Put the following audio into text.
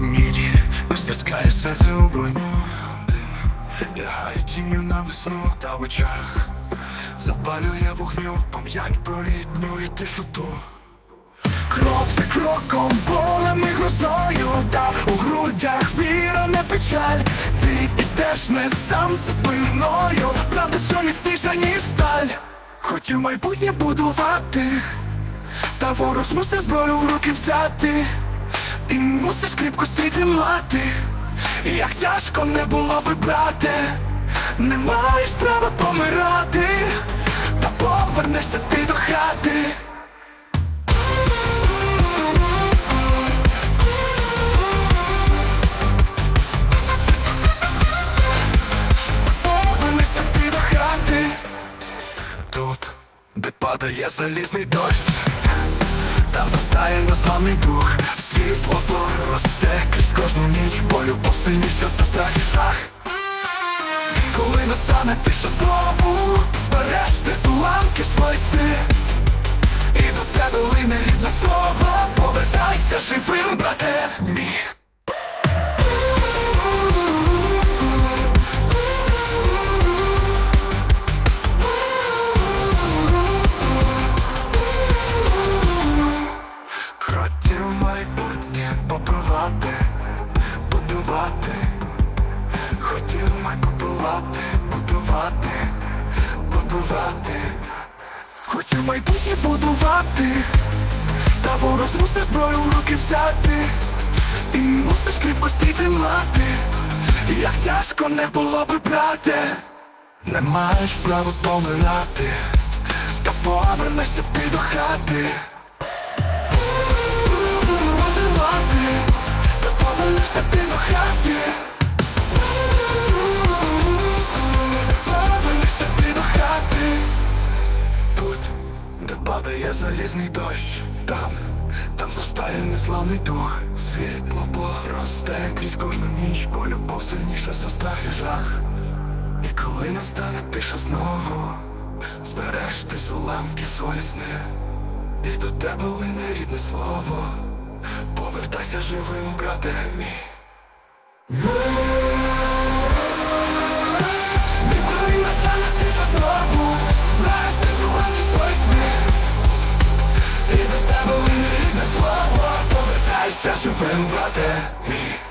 Ніч стискає серце у броню Дим лягає тінню на весну та в очах. Запалює вогню, пам'ять про рідню і тишоту. Крок за кроком, болем і грозою Та у грудях віра не печаль. Ти ідеш не сам за спиною. Правда, що Хотів майбутнє будувати. Та ворог мусить зброю в руки взяти. І мусиш кріпко стій тримати. Як тяжко не було би брате Не маєш права помирати. Та повернешся ти до хати де падає залізний дощ Там застає незламний дух. Світло росте крізь кожну ніч Болю посильніше за страх і жах. Коли настане тиша знову Збереш ти з уламки свої сни. І до тебе лине рідне слово Повертайся живим, побувати, будувати, хотів майбутувати, будувати, будувати, хотів майбутнє будувати, та ворог змусить зброю в руки взяти, і мусиш кріпко стій тримати, як тяжко не було би брате, не маєш права помирати, та повернешся до хати. Падає залізний дощ. Там, там зростає неславний дух. Світло росте крізь кожну ніч Бо любов сильніша за страх і жах. І коли настане тиша знову Збереш ти з уламки сни. І до тебе лине рідне слово. Повертайся живим, брате мій Повертайся живим, брате мій